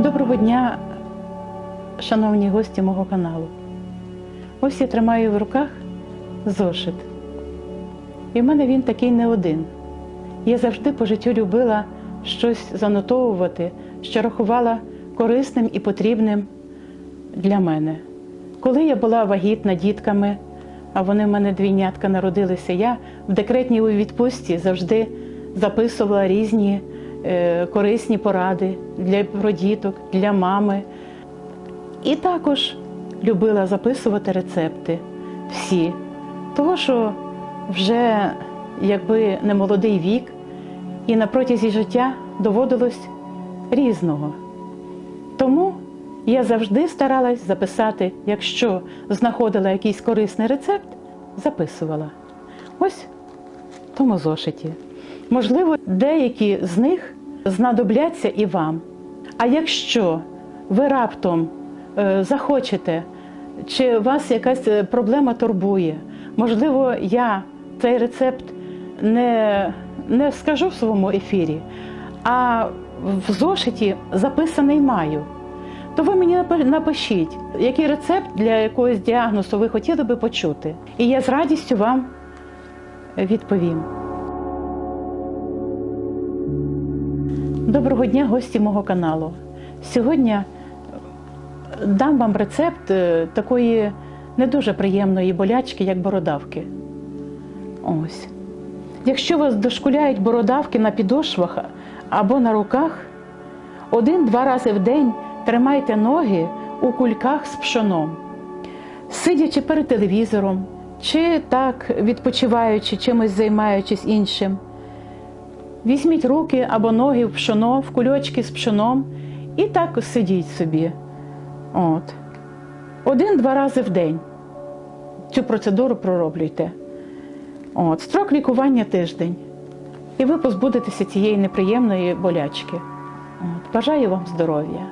Доброго дня, шановні гості мого каналу. Ось я тримаю в руках зошит. І в мене він такий не один. Я завжди по життю любила щось занотовувати, що рахувала корисним і потрібним для мене. Коли я була вагітна дітками, а вони в мене двійнятка народилися, я в декретній відпустці завжди записувала різні корисні поради для діток, для мами. І також любила записувати рецепти всі. Того, що вже якби не молодий вік, і на протязі життя доводилось різного. Тому я завжди старалась записати, якщо знаходила якийсь корисний рецепт, записувала. Ось в тому зошиті. Можливо, деякі з них знадобляться і вам. А якщо ви раптом е, захочете, чи вас якась е, проблема турбує, можливо, я цей рецепт не, не скажу в своєму ефірі, а в зошиті записаний маю. То ви мені напишіть, який рецепт для якогось діагнозу ви хотіли би почути. І я з радістю вам відповім. Доброго дня, гості мого каналу. Сьогодні дам вам рецепт е, такої не дуже приємної болячки, як бородавки. Ось. Якщо вас дошкуляють бородавки на підошвах або на руках, один-два рази в день тримайте ноги у кульках з пшоном, сидячи перед телевізором, чи так відпочиваючи, чимось займаючись іншим. Візьміть руки або ноги в пшоно, в кульочки з пшоном і так сидіть собі. От. Один-два рази в день. Цю процедуру пророблюйте. От. Строк лікування тиждень. І ви позбудетеся цієї неприємної болячки. От. Бажаю вам здоров'я.